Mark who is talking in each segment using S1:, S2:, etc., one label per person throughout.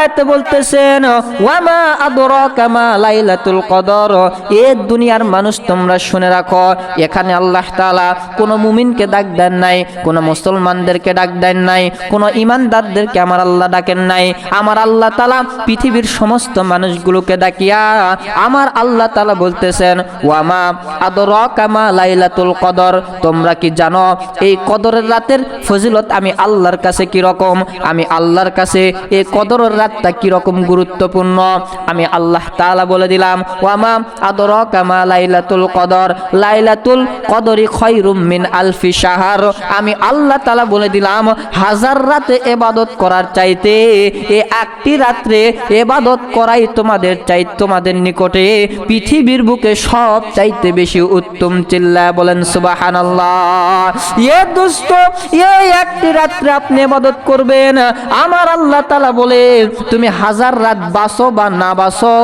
S1: আয়াতে বলতেছেন, ওয়ামা আদরাকা মা লাইলাতুল কদর? এ দুনিয়ার মানুষ তোমরা শুনে রাখো, এখানে আল্লাহ তাআলা কোনো মুমিনকে ডাক দেন নাই, কোনো মুসলমানদেরকে ডাক দেন নাই, কোনো ইমানদারদেরকে আমার আল্লাহ ডাকেন নাই। আমার আল্লাহ তাআলা পৃথিবীর সমস্ত মানুষগুলোকে ডাকিয়া আমার আল্লাহ তাআলা বলতেছেন, ওয়ামা আদরাকা মা লাইলাতুল কদর? তোমরা কি জানো, এই কদরের রাতের ফজিলত আমি আল্লাহর কাছে কি রকম আমি আল্লাহর কাছে এই কদরের রাতটা কি রকম গুরুত্বপূর্ণ? আমি আল্লাহ তাআলা বলে দিলাম, ওয়ামা আদরাকা মা লাইলাতুল কদর? লাইলাতুল কদরি মিন আলফি শাহর। আমি আল্লাহ তাআলা বলে দিলাম, হাজার রাতে এবাদত করার চাইতে এ একটি রাত্রে এবাদত করাই তোমাদের চাই, তোমাদের নিকটে। পৃথিবীর বুকে সব চাইতে বেশি উত্তম চিল্লা বলেন, সুবহানাল্লাহ। এ দুষ্ট এই একটি রাত্রে আপনি এবাদত করবেন। আমার আল্লাহ তালা বলে তুমি হাজার রাত বাসো বা না বাসো,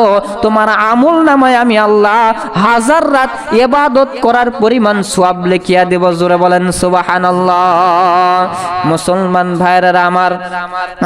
S1: তোমার আমল নামায় আমি আল্লাহ হাজার রাত এবাদত করার পরিমাণ সওয়াব লিখিয়া দেব। জোরে বলেন, সুবহানাল্লাহ। মুসলমান ভাইরা আমার,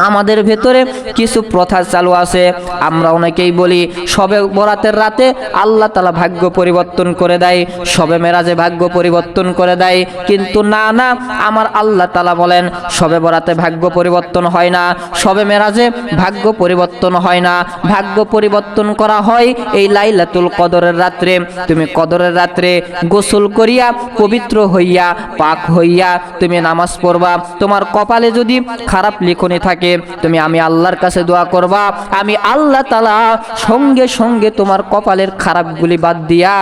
S1: আমাদের ভেতরে কিছু প্রথা চালু আছে। আমরা অনেকেই বলি, সবে বরাতের রাতে আল্লাহ তালা ভাগ্য পরিবর্তন করে দেয়, সবে মেরাজে ভাগ্য পরিবর্তন করে দেয়। কিন্তু না না, আমার আল্লাহ তালা বলেন, সবে বরাতে ভাগ্য পরিবর্তন হয় না, সবে মেরাজে ভাগ্য পরিবর্তন হয় না। ভাগ্য পরিবর্তন করা হয় এই লাইলাতুল কদরের রাত্রে। তুমি কদরের রাত্রে গোসল করিয়া, পবিত্র হইয়া, পাক হইয়া তুমি নামাজ পড়বা। তোমার কপালে যদি খারাপ লিখনি থাকে, তুমি আমি আল্লাহর কাছে দোয়া করবা। আমি আল্লাহ তালা সঙ্গে সঙ্গে তোমার কপালের খারাপগুলি বাদ দিয়া,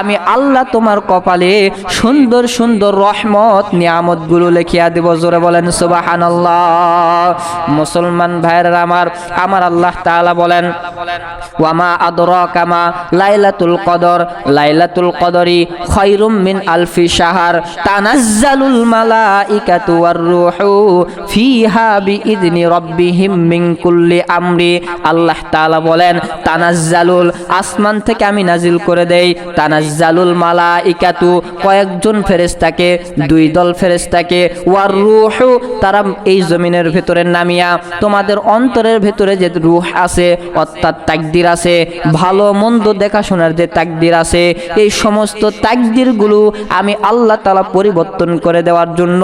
S1: আমি আল্লাহ তোমার কপালে সুন্দর সুন্দর রহমত, নিয়ামতগুলো লেখিয়া দেব। জোরে বলেন, সুবাহানাল্লাহ। মুসলমান ভাইয়ের আমার আমার আল্লাহ তাআলা বলেন, ওয়ামা আদরাকা মা লাইলাতুল কদর। লাইলাতুল কদরি খায়রুম মিন আলফি শাহর। তানাজ্জালুল মালাইকাতু ওয়ার রূহু ফিহা বিইذনি রাব্বিহিম মিন কুল্লি আমরি। আল্লাহ তাআলা বলেন, তানাজ্জালুল, আসমান থেকে আমি নাজিল করে দেই। তানাজ্জালুল মালাইকাতু কয়েকজন ফেরেশতাকে, দুই দল ফেরেশতাকে। ওয়ার রূহু, তারা এই জমিনের ভেতরে নামিয়া তোমাদের অন্তরের ভেতরে যে রুহ আছে, অর্থাৎ তাকদির আছে, ভালো মন্দ দেখাশোনার যে তাকদির আছে, এই সমস্ত তাকদিরগুলো আমি আল্লাহ তালা পরিবর্তন করে দেওয়ার জন্য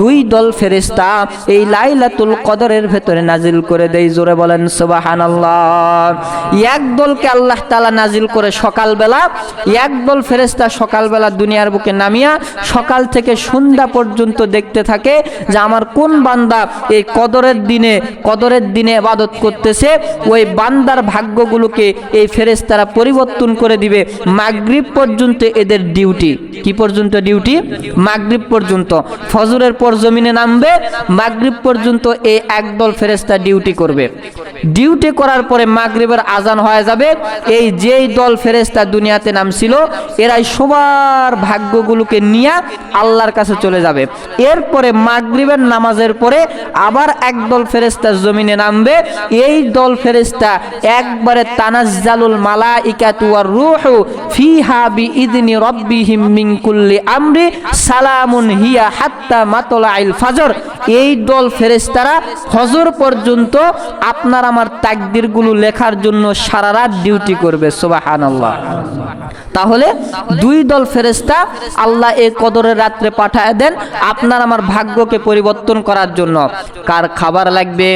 S1: দুই দল ফেরেশতা এই লাইলাতুল কদরের ভেতরে নাজিল করে দেই। জোরে বলেন, সুবহানাল্লাহ। এক দলকে আল্লাহ তালা নাজিল করে সকালবেলা, এক দল ফেরেশতা সকালবেলা দুনিয়ার বুকে নামিয়া সকাল থেকে সন্ধ্যা পর্যন্ত দেখতে থাকে যে আমার কোন বান্দা এই কদরের দিনে কদরের দিনে ইবাদত করতেছে, ওই বান্দার ভাগ্যগুলোকে এই ফেরেশতারা পরিবর্তন করে দিবে। মাগরিব পর্যন্ত এদের ডিউটি। কি পর্যন্ত ডিউটি? মাগরিব পর্যন্ত। ফজরের পর জমিনে নামবে, মাগরিব পর্যন্ত এই একদল ফেরেশতা ডিউটি করবে। ডিউটি করার পরে মাগরিবের আজান হয়ে যাবে। এই যেই দল ফেরেশতা দুনিয়াতে নামছিল, এরাই সবার ভাগ্যগুলোকে নিয়ে আল্লাহর কাছে চলে যাবে। এরপরে মাগরিবের নামাজের পরে আবার একদল ফেরেশতা জমিনে নামবে এই দল ফেরেশতা, একবারে তানাজ্জালুল মালাইকাতু ওয়ার রূহু ফিহা বিইذনি রাব্বিহিম মিন কুল্লি আমরি সালামুন হিয়া হাত্তা মাতলাইল ফাজর। এই দল ফেরেশতারা ফজর পর্যন্ত আপনার আমার তাকদিরগুলো লেখার জন্য সারা রাত ডিউটি করবে, সুবহানাল্লাহ। তাহলে দুই দল ফেরেশতা আল্লাহ এই কদরের রাত্রে পাঠায় দেন আপনার আমার ভাগ্যকে পরিবর্তন করার জন্য। কার খাবার লাগবে?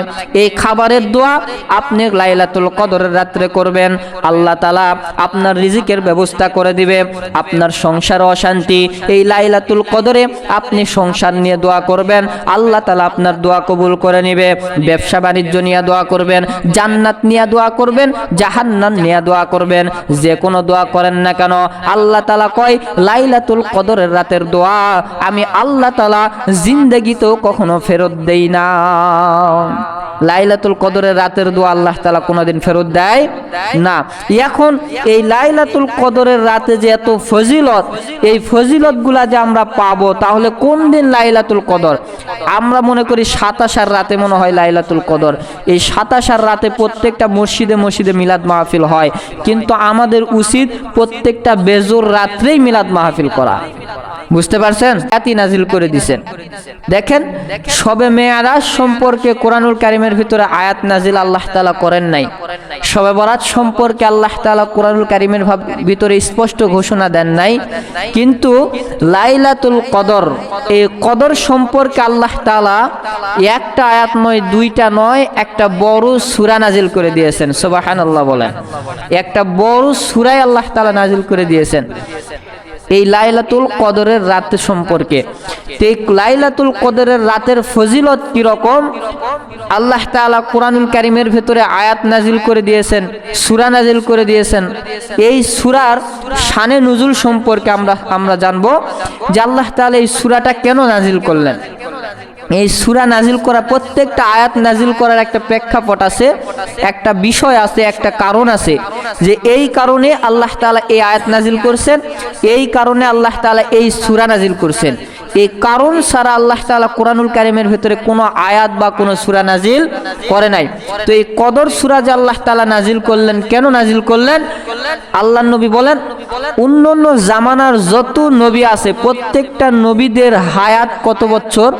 S1: এই খাবারের দোয়া আপনি লাইলাতুল কদরের রাত্রে করবেন। আল্লাহ তালা আপনার রিজিকের ব্যবস্থা করে দিবে। আপনার সংসার অশান্তি, এই লাইলাতুল কদরে আপনি সংসার নিয়ে দোয়া করবেন। আল্লাহ তালা আপনার দোয়া কবুল করে নিবে। ব্যবসা বাণিজ্য নিয়ে দোয়া করবেন। জান্নাত নিয়ে দোয়া করবেন। জাহান্নাম নিয়ে দোয়া করবেন। যে কোনো দোয়া করেন না কেন। আল্লাহ তালা কয়, লাইলাতুল কদরের রাতের দোয়া আমি আল্লাহ তালা জিন্দগিতেও কখনো ফেরত দেই না। লাইলাতুল কদরের রাতের দোয়া আল্লাহ তালা কোনোদিন ফেরত দেয় না। এখন এই লাইলাতুল কদরের রাতে যে এত ফজিলত, এই ফজিলতগুলা যে আমরা পাবো, তাহলে কোন দিন লাইলাতুল কদর? আমরা মনে করি সাতাশার রাতে মনে হয় লাইলাতুল কদর। এই সাতাশার রাতে প্রত্যেকটা মসজিদে মসজিদে মিলাদ মাহফিল হয়। কিন্তু আমাদের উচিত প্রত্যেকটা বেজোর রাত্রেই মিলাদ মাহফিল করা। বুঝতে পারছেন? এতই নাজিল করে দিছেন। দেখেন, সবে মেয়ারাজ সম্পর্কে কোরআনুল কারিমের ভিতরে আয়াত নাজিল আল্লাহ তালা করেন নাই। সবে বরাত সম্পর্কে আল্লাহ তালা কোরআনুল কারিমের ভিতরে স্পষ্ট ঘোষণা দেন নাই। কিন্তু লাইলাতুল কদর, এই কদর সম্পর্কে আল্লাহ তালা একটা আয়াত নয়, দুইটা নয়, একটা বড় সুরা নাজিল করে দিয়েছেন। সোবাহান আল্লাহ বলেন। একটা বড় সুরাই আল্লাহ তালা নাজিল করে দিয়েছেন। এই লাইলাতুল কদরের রাত সম্পর্কে। এই লাইলাতুল কদরের রাতের ফজিলত কীরকম? আল্লাহ তাআলা কোরআনুল কারিমের ভেতরে আয়াত নাজিল করে দিয়েছেন, সুরা নাজিল করে দিয়েছেন। এই সুরার শানে নুজুল সম্পর্কে আমরা আমরা জানব যে আল্লাহ তাআলা এই সুরাটা কেন নাজিল করলেন। এই সুরা নাজিল করা প্রত্যেকটা আয়াত নাজিল করার একটা প্রেক্ষাপট আছে, একটা বিষয় আছে, একটা কারণ আছে যে এই কারণে আল্লাহ তালা এই আয়াত নাজিল করছেন, এই কারণে আল্লাহ তালা এই সুরা নাজিল করছেন। এই কারণ সারা আল্লাহ তাআলা কোরআনুল কারিমের ভেতরে কোনো আয়াত বা কোনো সুরা নাজিল করে নাই। তো এই কদর সূরা যে আল্লাহ তালা নাজিল করলেন, কেন নাজিল করলেন? আল্লাহ নবী বলেন, অন্য অন্য জামানার যত নবী আছে, প্রত্যেকটা নবীদের হায়াত কত বছর?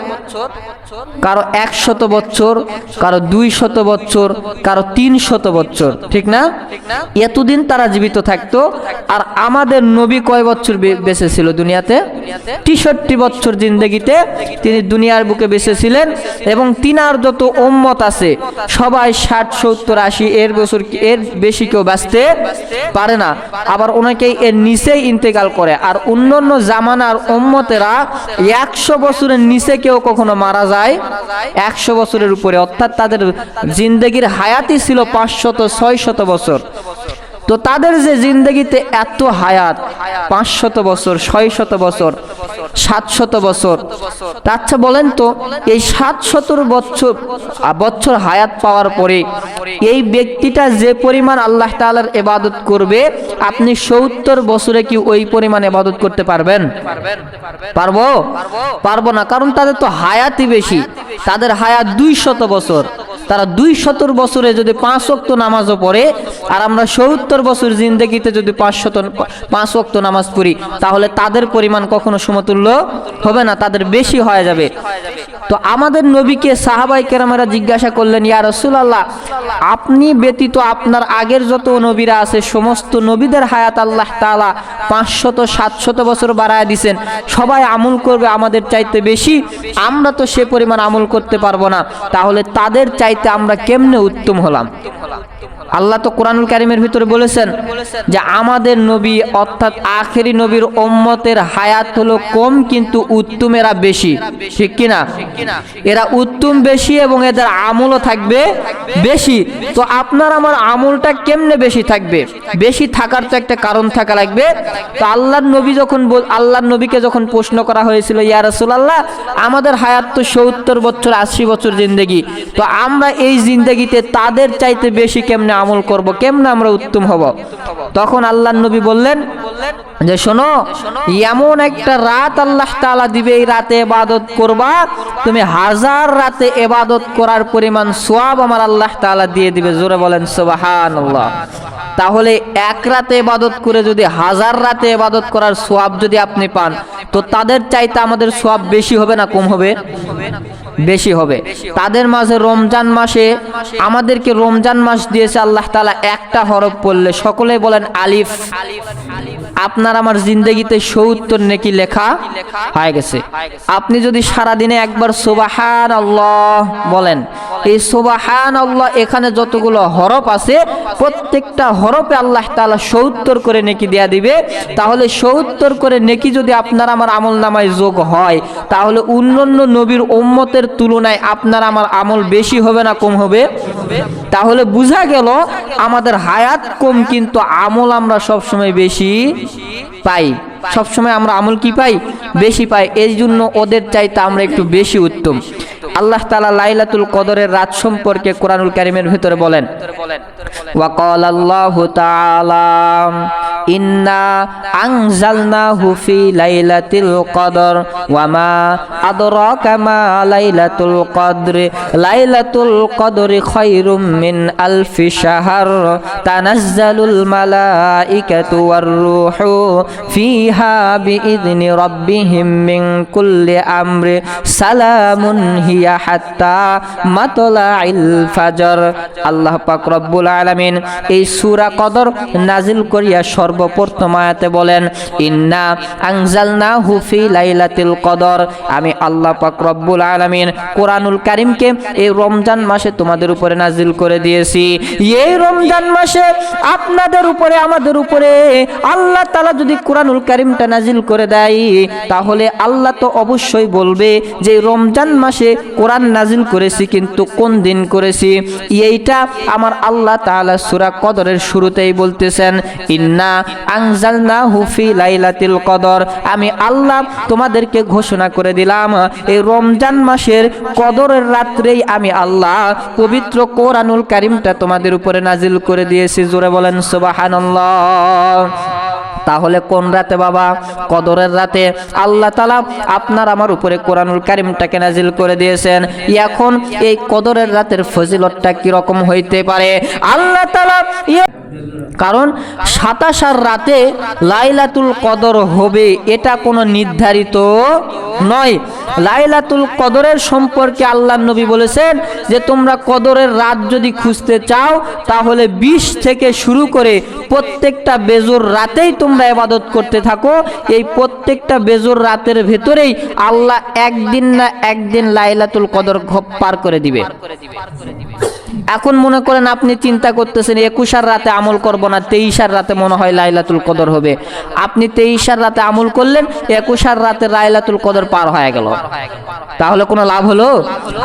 S1: কারও একশত বছর, কারও দুই শত বছর, কারও তিন শত বছর, ঠিক না? এতদিন তারা জীবিত থাকতো, আর আমাদের নবী কয় বছর বেঁচে ছিল দুনিয়াতে? তেষট্টি বছর। জিন্দগিতে তিনি দুনিয়ার বুকে বেঁচে ছিলেন এবং তিনার যত ওম্মত আছে, সবাই ষাট, সত্তর, আশি, এর বছর এর বেশি কেউ বাঁচতে পারে না। আবার অনেকেই এর নিচেই ইন্তেকাল করে। আর অন্যান্য জামানার ওম্মতেরা একশো বছরের নিচে কেউ কখনো মারা যায়, একশো বছরের উপরে। অর্থাৎ তাদের জিন্দগির হায়াতি ছিল পাঁচশত ছয় শত বছর। তো তাদের যে জিন্দগিতে এত হায়াত, পাঁচশত বছর ছয় শত বছর, সাতশত বছর আচ্ছা বলেন তো, এই সাত সাতশতর বছর বছর হায়াত পাওয়ার পরে এই ব্যক্তিটা যে পরিমাণ আল্লাহ তাআলার এবাদত করবে, আপনি সত্তর বছরে কি ওই পরিমাণ এবাদত করতে পারবেন? পারব? পারব না, কারণ তাদের তো হায়াতই বেশি। তাদের হায়াত দুই শত বছর। তারা দুই শতর বছরে যদি পাঁচ অক্ত নামাজও পড়ে, আর আমরা সত্তর বছর জিন্দগিতে যদি পাঁচ শত, পাঁচ অক্ত নামাজ পড়ি, তাহলে তাদের পরিমাণ কখনো সমতুল্য হবে না, তাদের বেশি হয়ে যাবে। তো আমাদের নবীকে সাহাবাই কেরামেরা জিজ্ঞাসা করলেন, ইয়া রসুলাল্লাহ, আপনি ব্যতীত আপনার আগের যত নবীরা আছে, সমস্ত নবীদের হায়াত আল্লাহ তাআলা পাঁচশত সাতশত বছর বাড়ায় দিছেন। সবাই আমল করবে আমাদের চাইতে বেশি, আমরা তো সে পরিমাণ আমল করতে পারব না। তাহলে তাদের চাইতে আমরা কেমনে উত্তম হলাম? আল্লাহ তো কোরআনুল কারিমের ভিতরে বলেছেন যে আমাদের নবী অর্থাৎ আখেরি নবীর ওম্মতের হায়াত হলো কম কিন্তু উত্তম এরা বেশি। ঠিক কিনা? এরা উত্তম বেশি এবং এদের আমলও থাকবে বেশি। তো আপনার আমার আমলটা কেমনে বেশি থাকবে? বেশি থাকার তো একটা কারণ থাকা লাগবে। তো আল্লাহর নবী যখন আল্লাহর নবীকে যখন প্রশ্ন করা হয়েছিল, ইয়া রাসূলুল্লাহ, আমাদের হায়াত তো সত্তর বছর, আশি বছর জিন্দেগি। তো আমরা এই জিন্দেগিতে তাদের চাইতে বেশি কেমনে আমল করব, কেমনে আমরা উত্তম হব? তখন আল্লাহ নবী বললেন যে, শোনো, এমন একটা রাত আল্লাহ তালা দিবে, এই রাতে এবাদত করবা। তুমি হাজার রাতে এবাদত করার পরিমাণ সোয়াব আমার আল্লাহ তালা দিয়ে দিবে। জোরে বলেন, সুবহানাল্লাহ। তাহলে এক রাতে এবাদত করে যদি হাজার রাতে এবাদত করার সোয়াব যদি আপনি পান, তো তাদের চাইতে আমাদের সোয়াব বেশি হবে না কম হবে? বেশি হবে। তাদের মাঝে রমজান মাসে আমাদেরকে রমজান মাস দিয়েছে আল্লাহ তালা একটা হরফ পড়লে। সকলে বলেন আলিফ। আপনার আমার জিন্দগিতে সৌত্তর নেকি লেখা হয়ে গেছে। আপনি যদি সারা দিনে একবার সুবাহান আল্লাহ বলেন, এই সুবাহান আল্লাহ এখানে যতগুলো হরফ আছে, প্রত্যেকটা হরফে আল্লাহ তাআলা সত্তর করে নেকি দেয়া দিবে। তাহলে সত্তর করে নেকি যদি আপনার আমার আমল নামায় যোগ হয়, তাহলে অন্যান্য নবীর উম্মতের তুলনায় আপনার আমার আমল বেশি হবে না কম হবে? তাহলে বোঝা গেল আমাদের হায়াত কম কিন্তু আমল আমরা সবসময় বেশি পাই। সবসময় আমরা আমল কি পাই? বেশি পাই। এই জন্য ওদের চাইতে আমরা একটু বেশি উত্তম। আল্লাহ তালা লাইলাতুল কদরের রাত সম্পর্কে কোরআনুল কারিমের ভিতরে বলেন وقال الله تعالى إنا أنزلناه في ليلة القدر وما أدراك ما ليلة القدر ليلة القدر خير من ألف شهر تنزل الملائكة والروح فيها بإذن ربهم من كل أمر سلام هي حتى مطلع الفجر আল্লাহ পাক রব্বুল আলামিন। এই সূরা কদর নাজিল করিয়া সর্বপ্রথম আয়াতে বলেন, ইন্না আনজালনাহু ফি লাইলাতিল কদর। আমি আল্লাহ পাক রব্বুল আলামিন কোরআনুল কারীমকে এই রমজান মাসে তোমাদের উপরে নাজিল করে দিয়েছি। এই রমজান মাসে আপনাদের উপরে, আমাদের উপরে আল্লাহ তাআলা যদি কোরআনুল কারীমটা নাজিল করে দেয়, তাহলে আল্লাহ তো অবশ্যই বলবে যে রমজান মাসে কোরআন নাজিল করেছি, কিন্তু কোন দিন করেছি? এইটা আমার আল্লাহ তাআলা সূরা কদরের শুরুতেই বলতেছেন, ইন্না আনজালনাহু হুফি লাইলাতিল কদর। আমি আল্লাহ তোমাদেরকে ঘোষণা করে দিলাম, এই রমজান মাসের কদরের রাত্রেই আমি আল্লাহ পবিত্র কোরআনুল কারিমটা তোমাদের উপরে নাজিল করে দিয়েছি। জোরে বলেন, সুবহানাল্লাহ। তাহলে কোন রাতে বাবা? কদরের রাতে। আল্লাহ তালা আপনার আমার উপরে কোরআনুল কারিমটাকে নাজিল করে দিয়েছেন। এখন এই কদরের রাতের ফজিলতটা কীরকম হইতে পারে? আল্লাহ তালা কারণ সাতাশার রাতে লাইলাতুল কদর হবে, এটা কোনো নির্ধারিত নয়। লাইলাতুল কদরের সম্পর্কে আল্লাহ নবী বলেছেন যে, তোমরা কদরের রাত যদি খুঁজতে চাও, তাহলে বিশ থেকে শুরু করে প্রত্যেকটা বেজোর রাতেই তোমরা ইবাদত করতে থাকো, এই প্রত্যেকটা বেজোর রাতের ভেতরেই আল্লাহ একদিন না একদিন লাইলাতুল কদর পার করে দিবে। এখন মনে করেন আপনি চিন্তা করতেছেন, একুশার রাতে আমল করব না, তেইশার রাতে মনে হয় লাইলাতুল কদর হবে। আপনি তেইশার রাতে আমল করলেন, একুশার রাতে লাইলাতুল কদর পার হয়ে গেল। তাহলে কোনো লাভ হলো?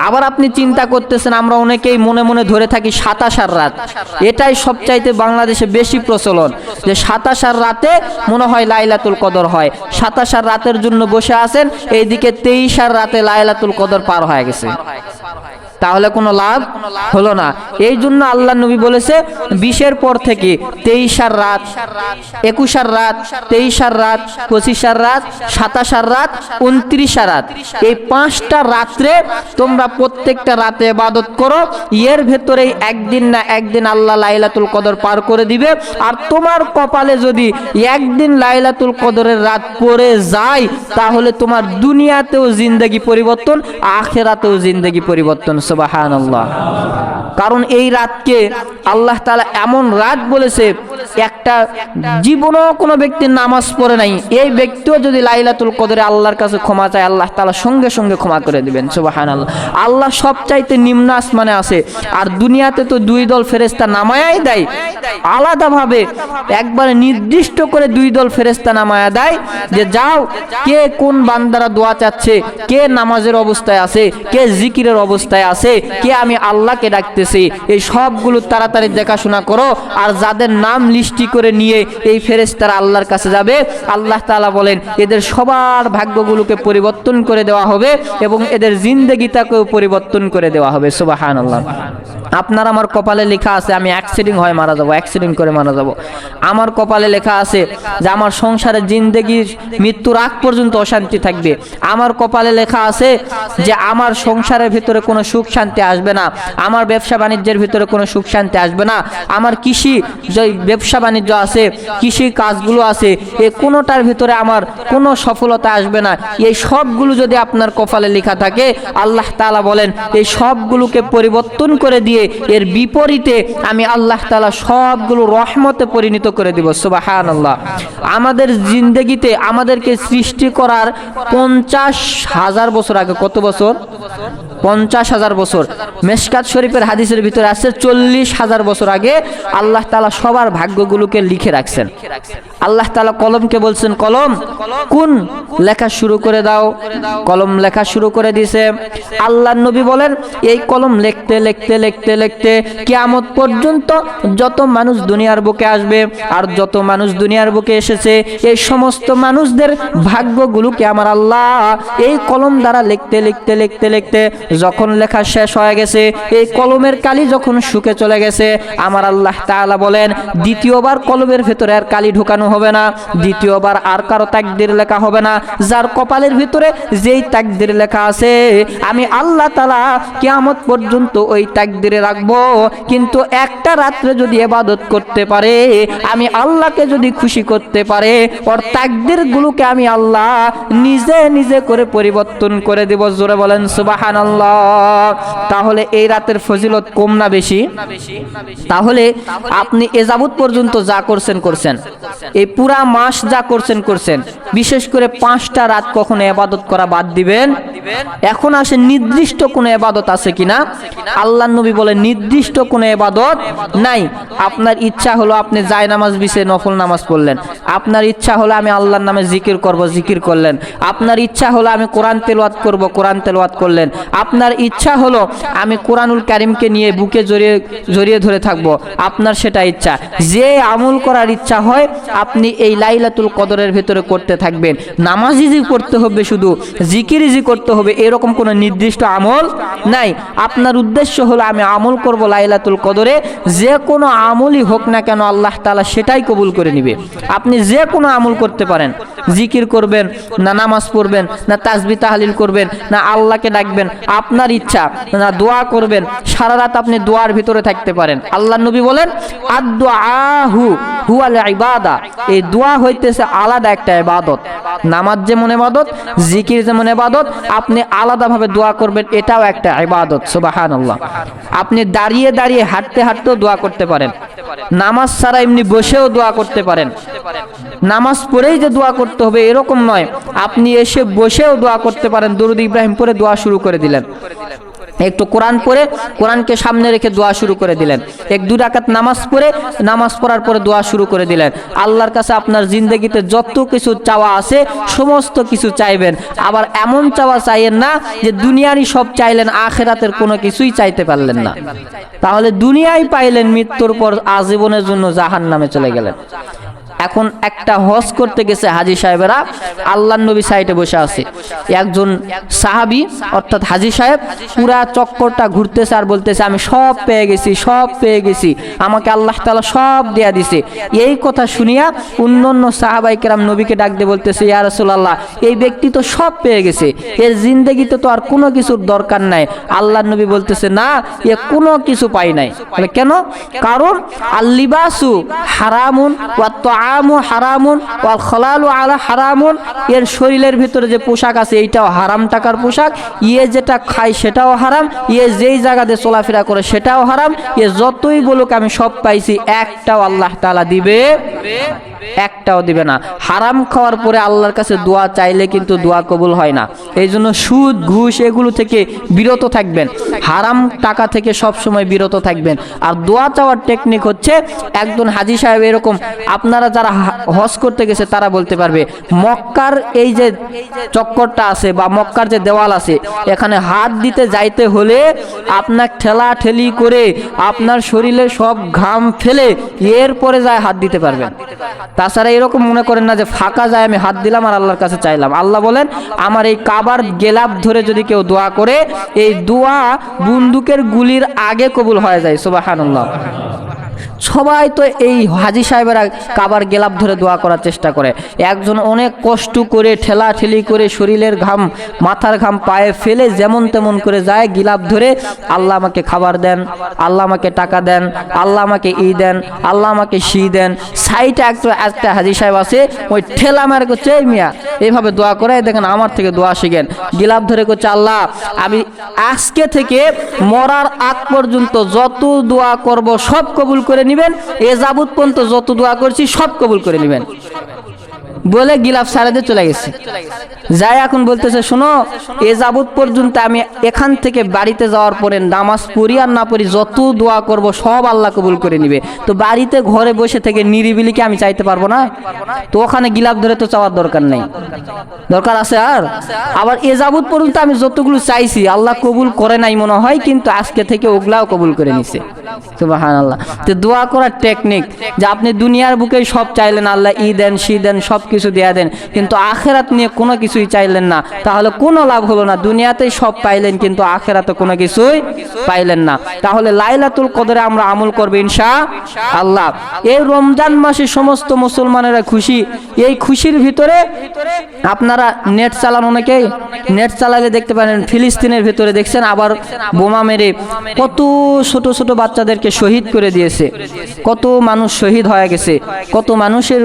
S1: আবার আপনি চিন্তা করতেছেন, আমরা অনেকেই মনে মনে ধরে থাকি সাতাশার রাত। এটাই সবচাইতে বাংলাদেশে বেশি প্রচলন, যে সাতাশার রাতে মনে হয় লাইলাতুল কদর হয়। সাতাশার রাতের জন্য বসে আছেন, এইদিকে তেইশার রাতে লাইলাতুল কদর পার হয়ে গেছে। তাহলে কোনো লাভ হলো না। এই জন্য আল্লাহ নবী বলেছে, বিশের পর থেকে তেইশার রাত, একুশার রাত, তেইশার রাত, পঁচিশার রাত, সাতাশার রাত, উনত্রিশার রাত। এই পাঁচটা রাত্রে তোমরা প্রত্যেকটা রাতে ইবাদত করো। এর ভেতরেই একদিন না একদিন আল্লাহ লাইলাতুল কদর পার করে দিবে। আর তোমার কপালে যদি একদিন লাইলাতুল কদরের রাত পড়ে যায়, তাহলে তোমার দুনিয়াতেও জিন্দগি পরিবর্তন, আখেরাতেও জিন্দগি পরিবর্তন। সুবাহান কারণ এই রাতকে আল্লাহ তালা এমন রাত বলেছে, একটা জীবনও কোনো ব্যক্তির নামাজ পড়ে নাই। এই ব্যক্তিও যদি লাইলাতুল কদরে আল্লাহর কাছে ক্ষমা চায়, আল্লাহ তালা সঙ্গে সঙ্গে ক্ষমা করে দিবেন সুবাহান আল্লাহ আল্লাহ সব চাইতে নিম্ন আসমানে আছে, আর দুনিয়াতে তো দুই দল ফেরেস্তা নামায়াই দেয়। আলাদাভাবে একবারে নির্দিষ্ট করে দুই দল ফেরেস্তা নামায়া দেয় যে, যাও, কে কোন বান্দারা দোয়া চাচ্ছে, কে নামাজের অবস্থায় আছে, কে জিকিরের অবস্থায় আছে কে আমি আল্লাহকে ডাকতেছি? এই সবগুলো তাড়াতাড়ি দেখাশোনা করো, আর যাদের নাম লিস্টি করে নিয়ে এই ফেরেস্তারা আল্লাহর কাছে যাবে, আল্লাহ তালা বলেন, এদের সবার ভাগ্যগুলোকে পরিবর্তন করে দেওয়া হবে এবং এদের জিন্দেগিতাকেও পরিবর্তন করে দেওয়া হবে। সুবাহান আল্লাহ আপনার আমার কপালে লেখা আছে, আমি অ্যাক্সিডেন্ট হয়ে মারা যাব অ্যাক্সিডেন্ট করে মারা যাব। আমার কপালে লেখা আছে যে আমার সংসারের জিন্দগির মৃত্যুর আগ পর্যন্ত অশান্তি থাকবে। আমার কপালে লেখা আছে যে আমার সংসারের ভিতরে কোনো সুখ শান্তি আসবে না, আমার ব্যবসা বাণিজ্যের ভিতরে কোনো সুখ শান্তি আসবে না, আমার কৃষি যে ব্যবসা বাণিজ্য আছে কৃষি কাজগুলো আছে, এ কোনোটার ভিতরে আমার কোনো সফলতা আসবে না। এই সবগুলো যদি আপনার কপালে লেখা থাকে, আল্লাহ তাআলা বলেন, এই সবগুলোকে পরিবর্তন করে দিয়ে এর বিপরীতে আমি আল্লাহ তাআলা সবগুলো রহমতে পরিণত করে দিব সুবাহান আল্লাহ আমাদের জিন্দগিতে আমাদেরকে সৃষ্টি করার পঞ্চাশ হাজার বছর আগে কত বছর? পঞ্চাশ হাজার বছর। মেশকাত শরীফের হাদিসের ভিতরে আছে, চল্লিশ হাজার বছর আগে আল্লাহ তালা সবার ভাগ্যগুলোকে লিখে রাখছেন। আল্লাহ তালা কলমকে বলছেন, কলম, কোন লেখা শুরু করে দাও। কলম লেখা শুরু করে দিছে আল্লাহ নবী বলেন, এই কলম লিখতে লিখতে লিখতে লিখতে কিয়ামত পর্যন্ত যত মানুষ দুনিয়ার বুকে আসবে আর যত মানুষ দুনিয়ার বুকে এসেছে, এই সমস্ত মানুষদের ভাগ্যগুলোকে আমার আল্লাহ? এই কলম দ্বারা লিখতে লিখতে লিখতে লিখতে যখন লেখা শেষ হয়ে গেছে, এই কলমের কালি যখন শুকে চলে গেছে, আমার আল্লাহ তাআলা বলেন, দ্বিতীয়বার কলমের ভেতরে আর কালি ঢুকানো হবে না, দ্বিতীয়বার আর কারও তাকদির লেখা হবে না, যার কপালের ভিতরে যেই তাকদির লেখা আছে, আমি আল্লাহ তাআলা কিয়ামত পর্যন্ত ওই তাকদিরে রাখব। কিন্তু একটা রাত্রে যদি এবাদত করতে পারে, আমি আল্লাহকে যদি খুশি করতে পারে, ওর তাকদির গুলোকে আমি আল্লাহ নিজে নিজে করে পরিবর্তন করে দেব। জোরে বলেন সুবাহান তাহলে এই রাতের ফজিলত কম না বেশি? তাহলে আপনি এ পর্যন্ত যা করছেন করছেন। এই পুরা মাস যা করছেন করছেন। বিশেষ করে পাঁচটা রাত কখনো এবাদত করা বাদ দিবেন। এখন আসে নির্দিষ্ট কোনো এবাদত আছে কিনা? আল্লাহ নবী বলে নির্দিষ্ট কোনো এবাদত নাই। আপনার ইচ্ছা হলো আপনি জায় নামাজ বিছে নফল নামাজ পড়লেন। আপনার ইচ্ছা হলো আমি আল্লাহর নামে জিকির করব, জিকির করলেন। আপনার ইচ্ছা হলো আমি কোরআন তেলওয়াত করব, কোরআন তেলওয়াত করলেন। আপনার ইচ্ছা হলো আমি কোরআনুল কারিমকে নিয়ে বুকে জড়িয়ে জড়িয়ে ধরে থাকব। আপনার সেটা ইচ্ছা। যে আমল করার ইচ্ছা হয়, আপনি এই লাইলাতুল কদরের ভেতরে করতে থাকবেন। নামাজ ইজি করতে হবে শুধু, জিকির ইজি করতে হবে, এরকম কোনো নির্দিষ্ট আমল নাই। আপনার উদ্দেশ্য হলো আমি আমল করব লাইলাতুল কদরে, যে কোনো আমলই হোক না কেন আল্লাহ তালা সেটাই কবুল করে নিবে। আপনি যে কোনো আমল করতে পারেন। জিকির করবেন, না নামাজ পড়বেন, না তাসবি তাহলিল করবেন, না আল্লাহকে ডাকবেন, আপনার ইচ্ছা, না দোয়া করবেন, সারা রাত আপনি দোয়ার ভিতরে থাকতে পারেন। আল্লাহ নবী বলেন আদু হুয়াল ইবাদা। এই দোয়া হইতেছে আলাদা একটা ইবাদত। নামাজ যেমন ইবাদত, জিকির যেমন ইবাদত, আপনি আলাদাভাবে দোয়া করবেন, এটাও একটা ইবাদত, সুবহানাল্লাহ। আপনি দাঁড়িয়ে দাঁড়িয়ে হাঁটতে হাঁটতেও দোয়া করতে পারেন। নামাজ ছাড়া এমনি বসেও দোয়া করতে পারেন। নামাজ পড়েই যে দোয়া করতে হবে এরকম নয়। আপনি এসে বসেও দোয়া করতে পারেন। দরুদ ইব্রাহিম পরে দোয়া শুরু করে দিলেন। একটু কোরআন পড়ে কোরআনকে সামনে রেখে দোয়া শুরু করে দিলেন। এক দু রাকাত নামাজ পড়ে নামাজ পড়ার পরে দোয়া শুরু করে দিলেন। আল্লাহর কাছে আপনার জিন্দগিতে যত কিছু চাওয়া আছে, সমস্ত কিছু চাইবেন। আবার এমন চাওয়া চাইয়েন না যে দুনিয়ারই সব চাইলেন, আখেরাতের কোনো কিছুই চাইতে পারলেন না। তাহলে দুনিয়ায় পাইলেন, মৃত্যুর পর আজীবনের জন্য জাহান নামে চলে গেলেন। এখন একটা হজ করতে গেছে হাজি সাহেবেরা আল্লাহ নবী সাইডে বসে আছে। একজন সাহাবি, অর্থাৎ হাজি সাহেব, পুরা চক্করটা ঘুরতেছে আর বলতেছে, আমি সব পেয়ে গেছি, সব পেয়ে গেছি। আমাকে আল্লাহ তালা সব দেয়া দিছে। এই কথা শুনিয়া অন্যান্য সাহাবাই কেরাম নবীকে ডাক দিয়ে বলতেছে, ইয়া রাসূলুল্লাহ, এই ব্যক্তি তো সব পেয়ে গেছে। এর জিন্দগিতে তো আর কোনো কিছুর দরকার নাই। আল্লাহ নবী বলতেছে, না, এ কোনো কিছু পাই নাই। কেন? কারণ আল্লিবাসু হারামুন ওয়া তাআমু হারামুন, ওয়াল খলালু আলা হারামুন। এর শরীরের ভিতরে যে পোশাক আছে, এইটাও হারাম টাকার পোশাক। ইয়ে যেটা খায়, সেটাও হারাম। ইয়ে যেই জায়গাতে চলাফেরা করে, সেটাও হারাম। ইয়ে যতই বলুক, আমি সব পাইছি, একটাও আল্লাহ তালা দিবে। একটাও দিবে না। হারাম খাওয়ার পরে আল্লাহর কাছে দোয়া চাইলে কিন্তু দোয়া কবুল হয় না। এই জন্য সুদ, ঘুষ এগুলো থেকে বিরত থাকবেন। হারাম টাকা থেকে সব সময় বিরত থাকবেন। আর দোয়া চাওয়ার টেকনিক হচ্ছে, একজন হাজি সাহেব এরকম, আপনারা যারা হজ করতে গেছে, তারা বলতে পারবে, মক্কার এই যে চক্করটা আছে বা মক্কার যে দেওয়াল আছে, এখানে হাত দিতে যাইতে হলে আপনার ঠেলা ঠেলি করে আপনার শরীরে সব ঘাম ফেলে, এরপরে যায় হাত দিতে পারবেন। তাছাড়া এরকম মনে করেন না যে ফাঁকা যায়, আমি হাত দিলাম আর আল্লাহর কাছে চাইলাম। আল্লাহ বলেন, আমার এই কাবার গেলাপ ধরে যদি কেউ দোয়া করে, এই দোয়া বন্দুকের গুলির আগে কবুল হয়ে যায়। সুবাহানুল্লাহ। সবাই তো এই হাজি সাহেবেরা কাবার গেলাপ ধরে দোয়া করার চেষ্টা করে। একজন অনেক কষ্ট করে ঠেলা ঠেলি করে শরীরের ঘাম, মাথার ঘাম পায়ে ফেলে যেমন তেমন করে যায় গিলাপ ধরে, আল্লাহ আমাকে খাবার দেন, আল্লাহ আমাকে টাকা দেন, আল্লাহ আমাকে ই দেন, আল্লাহ আমাকে সি দেন। সাইটে একটা একটা হাজি সাহেব আছে, ওই ঠেলা মার করছে, এই মিয়া এইভাবে দোয়া করে দেখেন আমার থেকে দোয়া শিখেন। গিলাপ ধরে করছে, আল্লাহ, আমি আজকে থেকে মরার আগ পর্যন্ত যত দোয়া করব সব কবুল করে নিবেন। এ যাবৎ পর্যন্ত যত দোয়া করছি সব কবুল করে নিবেন। বলে গিলাফ সারাতে চলে গেছে। যাই এখন বলতেছে, শোনো, এ যাবৎ পর্যন্ত আমি এখান থেকে বাড়িতে যাওয়ার পরে নামাজ পড়ি আর না পড়ি যত দোয়া করব, সব আল্লাহ কবুল করে নিবে। তো বাড়িতে ঘরে বসে থেকে নিরিবিলিকে আমি চাইতে পারব না? তো ওখানে গিলাফ ধরে তো চাওয়ার দরকার নেই। দরকার আছে আর? আবার এ যাবৎ পর্যন্ত আমি যতগুলো চাইছি, আল্লাহ কবুল করে নাই মনে হয়, কিন্তু আজকে থেকে ওগুলাও কবুল করে নিছে। সুবাহান আল্লাহ তো দোয়া করার টেকনিক যে আপনি দুনিয়ার বুকে সব চাইলেন, আল্লাহ ই দেন, সি দেন, সব কিছু দেয়া দেন, কিন্তু আখেরাত নিয়ে কোনো কিছুই চাইলেন না। তাহলে কোনো লাভ হলো না। দুনিয়াতেই সব পাইলেন, কিন্তু আখেরাতে কোনো কিছুই পাইলেন না। তাহলে লাইলাতুল কদরে আমরা আমল করব ইনশা আল্লাহ। এই রমজান মাসে সমস্ত মুসলমানেরা খুশি। এই খুশির ভিতরে আপনারা নেট চালান অনেকেই। নেট চালালে দেখতে পারেন ফিলিস্তিনের ভিতরে দেখছেন আবার বোমা মেরে কত ছোট ছোট বাচ্চাদেরকে শহীদ করে দিয়েছে। কত মানুষ শহীদ হয়ে গেছে। কত মানুষের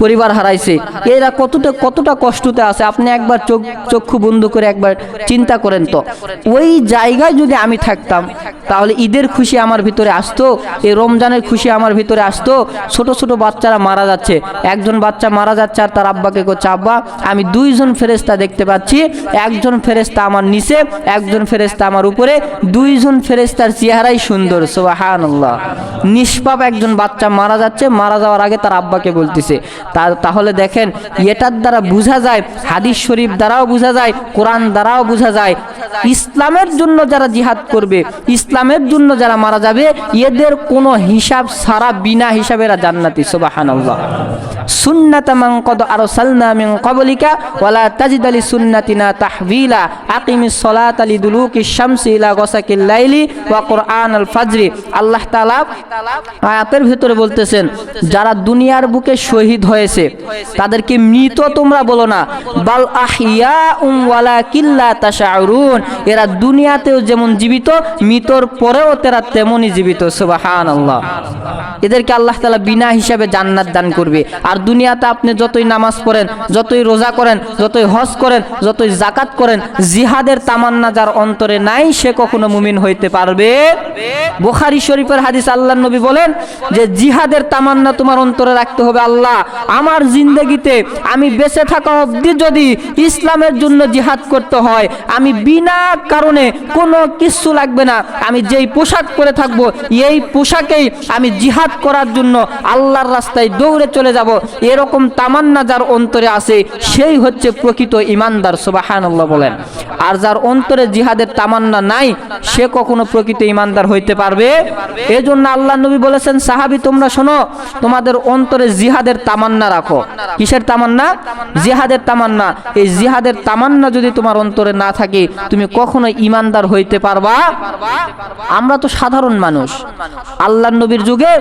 S1: পরিবার হারাইছে। এরা কতটা কতটা কষ্টতে আছে? আপনি একবার চোখ চক্ষু বন্ধ করে একবার চিন্তা করেন তো। ওই জায়গায় যদি আমি থাকতাম, তাহলে ঈদের খুশি আমার ভিতরে আসতো, এই রমজানের খুশি আমার ভিতরে আসতো। ছোট ছোট বাচ্চারা মারা যাচ্ছে। একজন বাচ্চা মারা যাচ্ছে আর তার আব্বাকে করছে আব্বা, আমি দুইজন ফেরেস্তা দেখতে পাচ্ছি। একজন ফেরেস্তা আমার নিচে, একজন ফেরেস্তা আমার উপরে। দুইজন ফেরেস্তার চেহারাই সুন্দর সোহান নিষ্পাপ একজন বাচ্চা মারা যাচ্ছে। মারা যাওয়ার আগে তার আব্বাকে বলতেছে, তা- তাহলে দেখেন, এটার দ্বারা বোঝা যায়, হাদিস শরীফ দ্বারাও বোঝা যায়, কোরআন দ্বারাও বোঝা যায়। ইসলামের জন্য যারা জিহাদ করবে, ইসলামের জন্য যারা মারা যাবে, এদের কোনো হিসাব সারা বিনা হিসাবে এরা জান্নাতি ফাজরি। আল্লাহ যারা দুনিয়ার বুকে শহীদ হয়েছে তাদেরকে মৃত তোমরা বলো না। বাল আহিয়াউম ওয়ালাকিন লা তাশাউরুন। এরা দুনিয়াতেও যেমন জীবিত, মৃতর পরেও তারা তেমনই জীবিত। সুবহানাল্লাহ। এদেরকে আল্লাহ তাআলা বিনা হিসাবে জান্নাত দান করবে। আর দুনিয়াতে আপনি যতই নামাজ পড়েন, যতই রোজা করেন, যতই হজ করেন, যতই জাকাত করেন, জিহাদের তামান্না যার অন্তরে নাই, সে কখনো মুমিন হইতে পারবে। বোখারি শরীফের হাদিস আল্লাহ নবী বলেন যে, জিহাদের তামান্না তোমার অন্তরে রাখতে হবে আল্লাহ। আমার জিন্দগিতে আমি বেঁচে থাকা অবধি যদি ইসলামের জন্য জিহাদ করতে হয়, আমি বিনা কারণে কোনো কিছু লাগবে না। আমি যেই পোশাক পরে থাকব, এই পোশাকেই আমি জিহাদ করার জন্য আল্লাহর রাস্তায় দৌড়ে চলে যাব। এরকম তামান্না যার অন্তরে আছে, সেই হচ্ছে প্রকৃত ইমানদার, সুবাহানাল্লাহ বলেন। আর যার অন্তরে জিহাদের তামান্না নাই, সে কখনো প্রকৃত ইমানদার হইতে পারবে? এজন্য আল্লাহ নবী বলেছেন, সাহাবি, তোমরা শোনো, তোমাদের অন্তরে জিহাদের তামান্না রাখো। কিসের তামান্না? জিহাদের তামান্না। এই জিহাদের তামান্না যদি তোমার অন্তরে না থাকে তুমি কখনো ইমানদার হইতে পারবা? আমরা তো সাধারণ মানুষ। আল্লাহ নবীর যুগে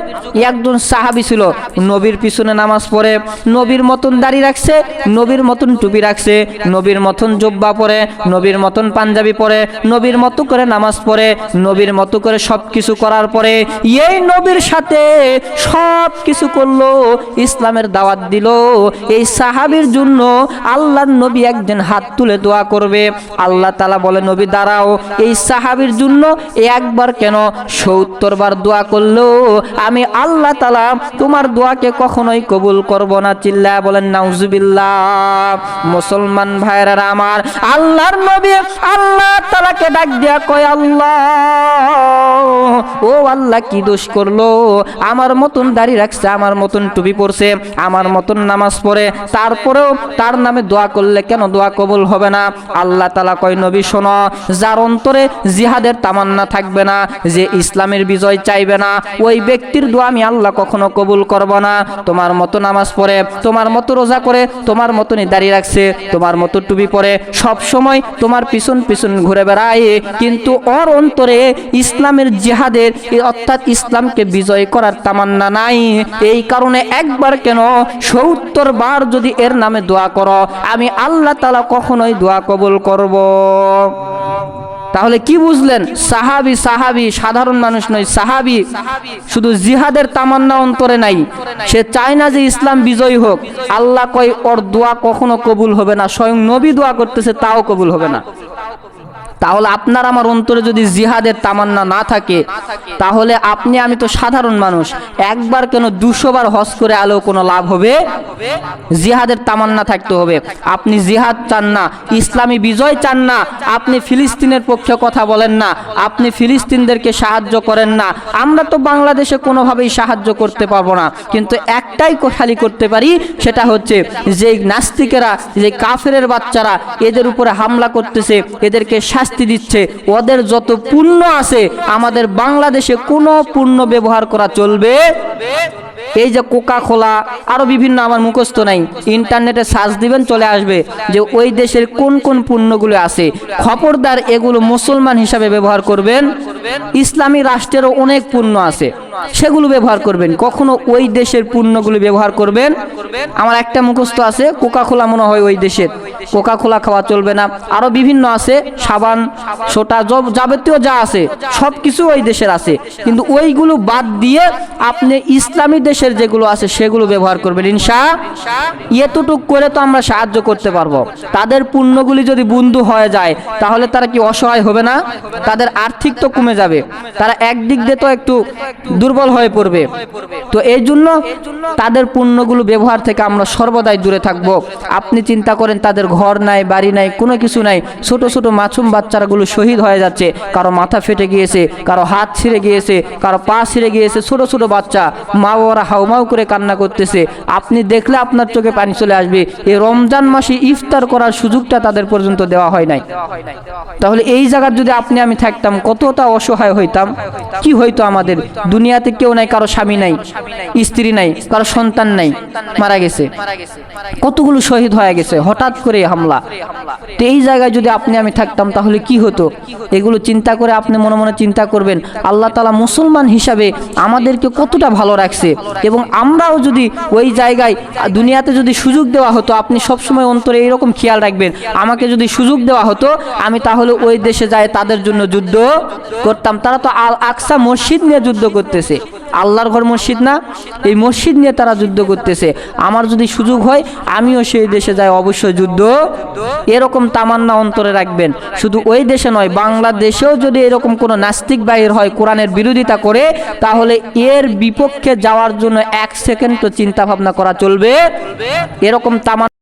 S1: একজন সাহাবি ছিল নবীর পিছনে নামাজ পড়ে নবীর মতন দাড়ি রাখছে নবীর মতন টুপি রাখছে নবীর মতন জব্বা পরে নবীর মতন পাঞ্জাবি পরে নবীর মতো করে নামাজ পড়ে নবীর মতো করে সব কিছু করার পরে এই নবীর সাথে সব কিছু করল ইসলামের দাওয়াত দিল। এই সাহাবির জন্য আল্লাহর নবী একদিন হাত তুলে দোয়া করবে। আল্লাহ তালা বলে, নবী, দাঁড়াও। এই সাহাবির জন্য একবার কেন সত্তর বার দোয়া করল? আমি আল্লাহ তালা তোমার দোয়াকে কখনোই কবুল করব না। চিল্লা বলেন, নাউজুবিল্লাহ। মুসলমান ভাইরা আমার, আল্লাহর নবী আল্লাহ তালাকে ডাক দিয়া কয়, আল্লাহ ও আল্লাহ কি দোষ করল? আমার মতন দাড়ি রাখছে, আমার মতন টুপি পরছে, আমার মতন নামাজ পড়ে, তারপরেও তার নামে দোয়া করলে কেন দোয়া কবুল হবে না? আল্লাহ তালা কয়, নবী শোনো, যার অন্তরে জিহাদের তামান্না থাকবে না, যে ইসলামের বিজয় চাইবে না, ওই ব্যক্তির দোয়া আমি আল্লাহ কখনো কবুল করব না। তোমার মতো নামাজ পড়ে, তোমার মতো রোজা করে, তোমার মতনই দাঁড়িয়ে রাখছে, তোমার মতো টুপি পরে, সব সময় তোমার পিছন পিছন ঘুরে বেড়ায়। কিন্তু ওর অন্তরে ইসলামের জিহাদের এ অর্থাৎ ইসলামকে বিজয় করার তামান্না নাই। এই কারণে একবার কেন সত্তর বার যদি এর নামে দোয়া করো, আমি আল্লাহ তালা কখনোই দোয়া কবুল করব। তাহলে কি বুঝলেন? সাহাবি সাহাবি, সাধারণ মানুষ নয়, সাহাবি। শুধু জিহাদের তামান্না অন্তরে নাই। সে চায় না যে ইসলাম বিজয়ী হোক। আল্লাহ কয়, ওর দোয়া কখনো কবুল হবে না। স্বয়ং নবী দোয়া করতেছে, তাও কবুল হবে না। তাহলে আপনার আমার অন্তরে যদি জিহাদের তামান্না না থাকে, তাহলে আপনি, আমি তো সাধারণ মানুষ, একবার কেন দুশো বার হজ করে আলেও কোনো লাভ হবে? জিহাদের তামান্না থাকতে হবে। আপনি জিহাদ চান না, ইসলামী বিজয় চান না, আপনি ফিলিস্তিনের পক্ষে কথা বলেন না, আপনি ফিলিস্তিনদেরকে সাহায্য করেন না। আমরা তো বাংলাদেশে কোনোভাবেই সাহায্য করতে পারব না, কিন্তু একটাই খালি করতে পারি, সেটা হচ্ছে যে নাস্তিকেরা যে কাফেরের বাচ্চারা, এদের উপরে হামলা করতেছে, এদেরকে শাস্তি দিচ্ছে। ওদের যত পুণ্য আছে আমাদের বাংলাদেশে কোনো পুণ্য ব্যবহার করা চলবে এই যে কোকা খোলা আরও বিভিন্ন আমার মুখস্থ নাই। ইন্টারনেটে সার্চ দিবেন, চলে আসবে যে ওই দেশের কোন কোন পণ্যগুলো আছে। খবরদার এগুলো মুসলমান হিসাবে ব্যবহার করবেন। ইসলামী রাষ্ট্রেরও অনেক পণ্য আছে, সেগুলো ব্যবহার করবেন। কখনো ওই দেশের পণ্যগুলো ব্যবহার করবেন। আমার একটা মুখস্থ আছে কোকা খোলা মনে হয় ওই দেশের। কোকা খোলা খাওয়া চলবে না। আরও বিভিন্ন আছে, সাবান, সোটা যাবতীয় যা আছে সব কিছু ওই দেশের আছে। কিন্তু ওইগুলো বাদ দিয়ে আপনি ইসলামী দেশের যেগুলো আছে সেগুলো ব্যবহার করবেন। ইনশা এতটুক করে তো আমরা সাহায্য করতে পারব। তাদের পুণ্যগুলি যদি বন্ধু হয়ে যায়, তাহলে তারা কি অসহায় হবে না? তাদের আর্থিক তো কমে যাবে। তারা একদিক দিয়ে তো একটু দুর্বল হয়ে পড়বে। তো এই জন্য তাদের পুণ্যগুলো ব্যবহার থেকে আমরা সর্বদাই দূরে থাকব। আপনি চিন্তা করেন, তাদের ঘর নাই, বাড়ি নাই, কোনো কিছু নাই। ছোট ছোট মাছুম বাচ্চারাগুলো শহীদ হয়ে যাচ্ছে। কারও মাথা ফেটে গিয়েছে, কারও হাত ছিঁড়ে গিয়েছে, কারও পা ছিঁড়ে গিয়েছে। ছোট ছোট বাচ্চা মা বাবারা হাউমাউ করে কান্না করতেছে। আপনি দেখলে আপনার চোখে পানি চলে আসবে। এই রমজান মাসে ইফতার করার সুযোগটা তাদের পর্যন্ত দেওয়া হয় নাই। তাহলে এই জায়গার যদি আপনি আমি থাকতাম, কতটা অসহায় হইতাম? কি হইতো আমাদের? দুনিয়াতে কেউ নাই, কারও স্বামী নাই, স্ত্রী নাই, কারও সন্তান নাই, মারা গেছে। কতগুলো শহীদ হয়ে গেছে, হঠাৎ করে হামলা। তো এই জায়গায় যদি আপনি আমি থাকতাম, তাহলে কি হতো? এগুলো চিন্তা করে আপনি মনে মনে চিন্তা করবেন, আল্লাহ তালা মুসলমান হিসাবে আমাদেরকে কতটা ভালো রাখছে? এবং আমরাও যদি ওই জায়গায় দুনিয়াতে যদি সুযোগ দেওয়া হতো, আপনি সবসময় অন্তরে এইরকম খেয়াল রাখবেন, আমাকে যদি সুযোগ দেওয়া হতো, আমি তাহলে ওই দেশে যাই, তাদের জন্য যুদ্ধ করতাম। তারা তো আল আকসা মসজিদ নিয়ে যুদ্ধ করতেছে। আল্লাহর ঘর মসজিদ না? এই মসজিদ নিয়ে তারা যুদ্ধ করতেছে। আমার যদি সুযোগ হয়, আমিও সেই দেশে যাই, অবশ্যই যুদ্ধ। এরকম তামান্না অন্তরে রাখবেন। শুধু ওই দেশে নয়, বাংলাদেশেও যদি এরকম কোনো নাস্তিক বাহির হয়, কোরআনের বিরোধিতা করে, তাহলে এর বিপক্ষে যাওয়ার জন্য এক সেকেন্ড তো চিন্তা ভাবনা করা চলবে। এরকম তামান্না